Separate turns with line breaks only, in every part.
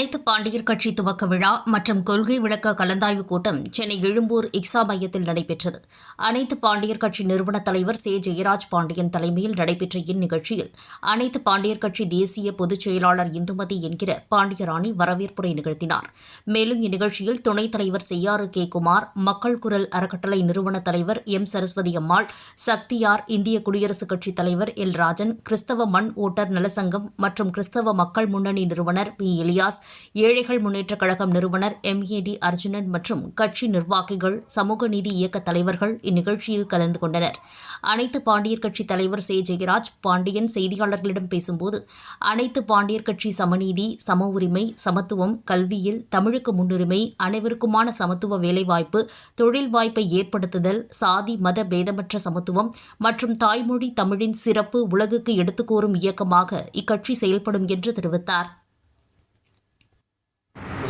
அனைத்து பாண்டியர் கட்சி துவக்க விழா மற்றும் கொள்கை விளக்க கலந்தாய்வு கூட்டம் சென்னை எழும்பூர் இக்ஸா மையத்தில் நடைபெற்றது. அனைத்து பாண்டியர் கட்சி நிறுவன தலைவர் சே. ஜெயராஜ் பாண்டியன் தலைமையில் நடைபெற்ற இந்நிகழ்ச்சியில் அனைத்து பாண்டியர் கட்சி தேசிய பொதுச் செயலாளர் இந்துமதி என்கிற பாண்டியராணி வரவேற்புரை நிகழ்த்தினார். மேலும் இந்நிகழ்ச்சியில் துணைத் தலைவர் செய்யாறு கே. குமார் மக்கள் குரல் அறக்கட்டளை நிறுவன தலைவர் எம். சரஸ்வதி அம்மாள் சக்தியார் இந்திய குடியரசுக் கட்சித் தலைவர் எல். ராஜன் கிறிஸ்தவ மண் ஓட்டர் நலசங்கம் மற்றும் கிறிஸ்தவ மக்கள் முன்னணி நிறுவனர் பி. எலியாஸ் ஏழைகள் முன்னேற்றக் கழகம் நிறுவனர் எம்ஏடி அர்ஜுனன் மற்றும் கட்சி நிர்வாகிகள் சமூக நீதி இயக்க தலைவர்கள் இந்நிகழ்ச்சியில் கலந்து கொண்டனர். அனைத்து பாண்டியர் கட்சி தலைவர் சே. ஜெயராஜ் பாண்டியன் செய்தியாளர்களிடம் பேசும்போது அனைத்து பாண்டியர் கட்சி சமநீதி சம உரிமை சமத்துவம் கல்வியில் தமிழுக்கு முன்னுரிமை அனைவருக்குமான சமத்துவ வேலைவாய்ப்பு தொழில் வாய்ப்பை ஏற்படுத்துதல் சாதி மத பேதமற்ற சமத்துவம் மற்றும் தாய்மொழி தமிழின் சிறப்பு உலகுக்கு எடுத்துக்கூறும் இயக்கமாக இக்கட்சி செயல்படும் என்று தெரிவித்தார்.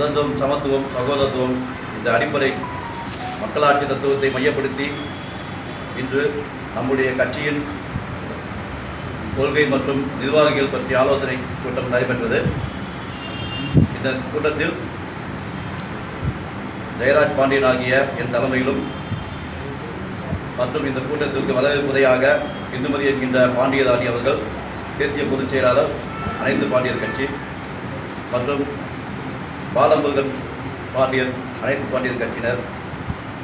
சுதந்திரம் சமத்துவம் சகோதரத்துவம் இந்த அடிப்படை மக்களாட்சி தத்துவத்தை மையப்படுத்தி இன்று நம்முடைய கட்சியின் கொள்கை மற்றும் நிர்வாகிகள் பற்றிய ஆலோசனை கூட்டம் நடைபெற்றது. இந்த கூட்டத்தில் ஜெயராஜ் பாண்டியன் ஆகிய என் தலைமையிலும் மற்றும் இந்த கூட்டத்திற்கு வரவேற்புரையாக இந்துமதி என்கின்ற பாண்டியராணி அவர்கள் தேசிய பொதுச் செயலாளர் அனைத்து பாண்டியர் கட்சி மற்றும் பாலமுருகன் பாண்டியன் அனைத்து பாண்டியர் கட்சியினர்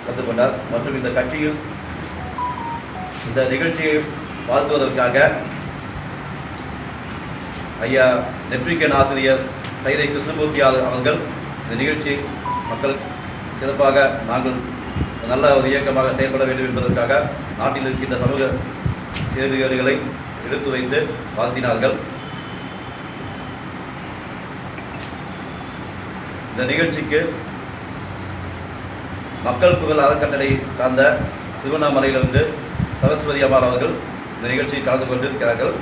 கலந்து கொண்டார். மற்றும் இந்த கட்சியில் இந்த நிகழ்ச்சியை வாழ்த்துவதற்காக ஐயா நெற்றிக்கன் ஆசிரியர் சைதை கிருஷ்ணமூர்த்தி அவர்கள் இந்த நிகழ்ச்சி மக்கள் சிறப்பாக நாங்கள் நல்ல ஒரு இயக்கமாக செயல்பட வேண்டும் என்பதற்காக நாட்டில் இருக்கின்ற சமூக சேவைகளை எடுத்து வைத்து வாழ்த்தினார்கள். இந்த நிகழ்ச்சிக்கு மக்கள் புகழ் அறக்கட்டளை சார்ந்த திருவண்ணாமலையிலிருந்து சரஸ்வதி அம்மாள் அவர்கள் இந்த நிகழ்ச்சியில் கலந்து கொண்டிருக்கிறார்கள்.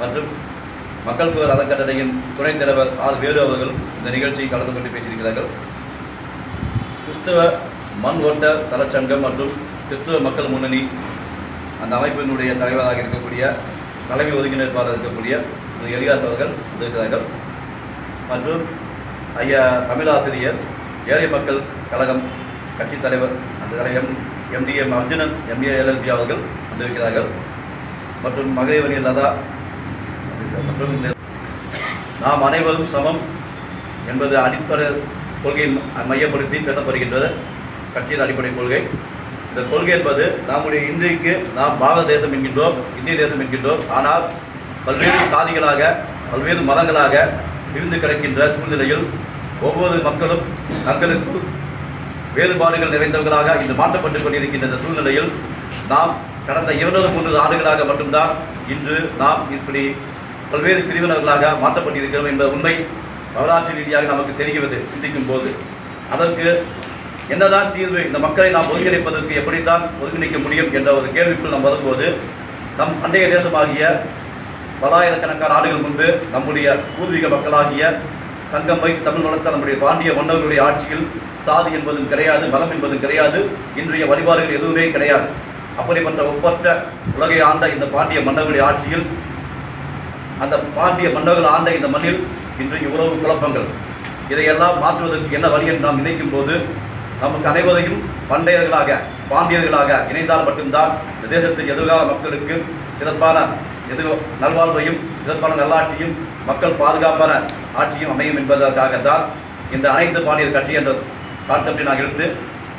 மற்றும் மக்கள் புகழ் அறக்கட்டளையின் துணைத் தலைவர் ஆர் வேலு அவர்கள் இந்த நிகழ்ச்சியில் கலந்து கொண்டு பேசியிருக்கிறார்கள். கிறிஸ்தவ மண் ஓட்ட தலச்சங்கம் மற்றும் கிறிஸ்தவ மக்கள் முன்னணி அந்த அமைப்பினுடைய தலைவராக இருக்கக்கூடிய தலைமை ஒருங்கிணைப்பாளர் இருக்கக்கூடிய திரு எலியாஸ் அவர்கள் வந்திருக்கிறார்கள் மற்றும் ஐயா தமிழாசிரியர் ஏழை மக்கள் கழகம் கட்சித் தலைவர் அந்த தலைவர் M MDM Arjunan MA LLB அவர்கள் வந்திருக்கிறார்கள். மற்றும் மகளிரணி லதா மற்றும் நாம் அனைவரும் சமம் என்பது அடிப்படை கொள்கையை மையப்படுத்தி பேசப்படுகின்றது கட்சியின் அடிப்படை கொள்கை. இந்த கொள்கை என்பது நம்முடைய இன்றைக்கு நாம் பாரத தேசம் என்கின்றோம் இந்திய தேசம் என்கின்றோம். ஆனால் பல்வேறு சாதிகளாக பல்வேறு மதங்களாக இருந்து கிடக்கின்ற சூழ்நிலையில் ஒவ்வொரு மக்களும் தங்களுக்கு வேறுபாடுகள் நிறைந்தவர்களாக இன்று மாற்றப்பட்டுக் கொண்டிருக்கின்ற இந்த சூழ்நிலையில் நாம் கடந்த இருநூறு மூன்று ஆண்டுகளாக மட்டும்தான் இன்று நாம் இப்படி பல்வேறு பிரிவினர்களாக மாற்றப்பட்டிருக்கிறோம் என்ற உண்மை வரலாற்று ரீதியாக நமக்கு தெரிகிறது சிந்திக்கும் போது. அதற்கு என்னதான் தீர்வு இந்த மக்களை நாம் ஒருங்கிணைப்பதற்கு எப்படித்தான் ஒருங்கிணைக்க முடியும் என்ற ஒரு கேள்விக்குள் நாம் வரும்போது நம் அண்டைய தேசமாகிய பலாயிரக்கணக்கான ஆண்டுகள் முன்பு நம்முடைய பூர்வீக மக்களாகிய சங்கம் தமிழ் வளர்த்த நம்முடைய பாண்டிய மன்னர்களுடைய ஆட்சியில் சாதி என்பதும் கிடையாது பலம் என்பதும் கிடையாது இன்றைய வழிபாடுகள் எதுவுமே கிடையாது. அப்படிப்பட்ட ஒப்பற்ற உலகை ஆண்ட இந்த பாண்டிய மன்னர்களுடைய ஆட்சியில் அந்த பாண்டிய மன்னர்கள் ஆண்ட இந்த மண்ணில் இன்று இவ்வளவு குழப்பங்கள். இதையெல்லாம் மாற்றுவதற்கு என்ன வழி என்று நாம் நினைக்கும் போது நமக்கு அனைவரையும் பண்டையர்களாக பாண்டியர்களாக இணைந்தால் மட்டும்தான் இந்த தேசத்தின் எதிர்கால மக்களுக்கு சிறப்பான எதிர் நல்வாழ்வையும் இதற்கான நல்லாட்சியும் மக்கள் பாதுகாப்பான ஆட்சியும் அமையும் என்பதற்காகத்தான் இந்த அனைத்து பாண்டியர் கட்சி என்ற கான்செப்டை நான் எடுத்து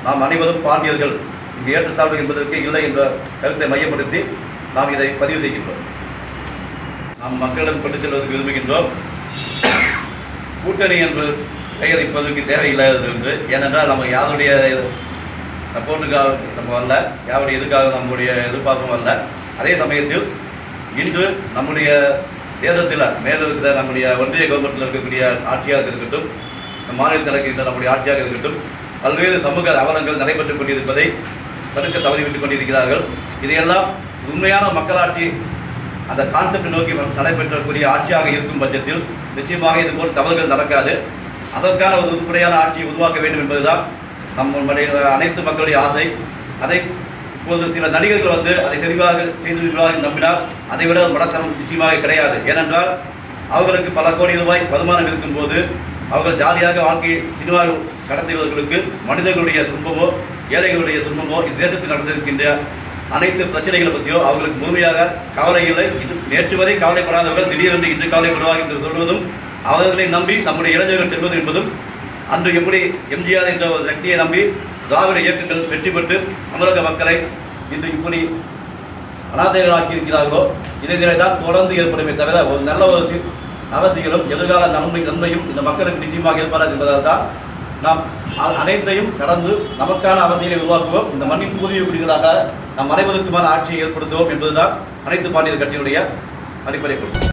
நாம் அனைவரும் பாண்டியர்கள் இங்கு ஏற்றத்தாழ்வு என்பதற்கு இல்லை என்ற கருத்தை மையப்படுத்தி நாம் இதை பதிவு செய்கின்றோம். நாம் மக்களிடம் கொண்டு செல்வதற்கு விரும்புகின்றோம். கூட்டணி என்று பெயர் இப்போதைக்கு தேவையில்லாதது என்று. ஏனென்றால் நம்ம யாருடைய சப்போர்ட்டுக்காக நம்ம வரல யாருடைய இதுக்காக நம்முடைய எதிர்பார்ப்பும் வரல அதே சமயத்தில் இன்று நம்முடைய தேசத்தில் மேலே இருக்கிற நம்முடைய ஒன்றிய கவர்மெண்ட்டில் இருக்கக்கூடிய ஆட்சியாக இருக்கட்டும் மாநிலத்தில் இருக்கின்ற நம்முடைய ஆட்சியாக இருக்கட்டும் பல்வேறு சமூக அவலங்கள் நடைபெற்றுக் கொண்டிருப்பதை தடுக்க தவறிவிட்டுக் கொண்டிருக்கிறார்கள். இதையெல்லாம் உண்மையான மக்களாட்சி அந்த கான்செப்ட் நோக்கி நடைபெற்றக்கூடிய ஆட்சியாக இருக்கும் பட்சத்தில் நிச்சயமாக இது போல் தவறுகள் நடக்காது. அதற்கான ஒரு உருப்படியான ஆட்சியை உருவாக்க வேண்டும் என்பதுதான் நம்முடைய அனைத்து மக்களுடைய ஆசை. அதை இப்போது சில நடிகர்கள் வந்து அதை தெளிவாக செய்து விடுவார்கள் நம்பினால் அதை விட மடத்தனம் நிச்சயமாக கிடையாது. ஏனென்றால் அவர்களுக்கு பல கோடி ரூபாய் வருமானம் இருக்கும்போது அவர்கள் ஜாலியாக வாழ்க்கையை சினிமா கடத்தியவர்களுக்கு மனிதர்களுடைய துன்பமோ ஏழைகளுடைய துன்பமோ இத்தேசத்தில் நடந்திருக்கின்ற அனைத்து பிரச்சனைகளை பற்றியோ அவர்களுக்கு முழுமையாக கவலைகளை இது நேற்று வரை கவலைப்படாதவர்கள் திடீரென்று இன்று கவலைப்படுவார்கள் என்று சொல்வதும் அவர்களை நம்பி நம்முடைய இளைஞர்கள் செல்வது என்பதும் அன்று எப்படி எம்ஜிஆர் என்ற ஒரு சக்தியை நம்பி திராவிட இயக்கங்கள் வெற்றி பெற்று தமிழக மக்களை இன்று இப்படி அனாதைகளாக்கி இருக்கிறார்களோ இதை தான் தொடர்ந்து ஏற்படுமே தவிர ஒரு நல்ல ஒரு சி- அவசியங்களும் எதிர்கால நன்மை நன்மையும் இந்த மக்களுக்கு நிச்சயமாக ஏற்படாது என்பதால் தான் நாம் அ- அனைத்தையும் கடந்து நமக்கான அவசியங்களை உருவாக்குவோம். இந்த மண்ணின் பூர்வீக குடிகளாக நம் அனைவருக்குமான ஆட்சியை ஏற்படுத்துவோம் என்பதுதான் அனைத்து பாண்டியர் கட்சியினுடைய அடிப்படை கொள்கை.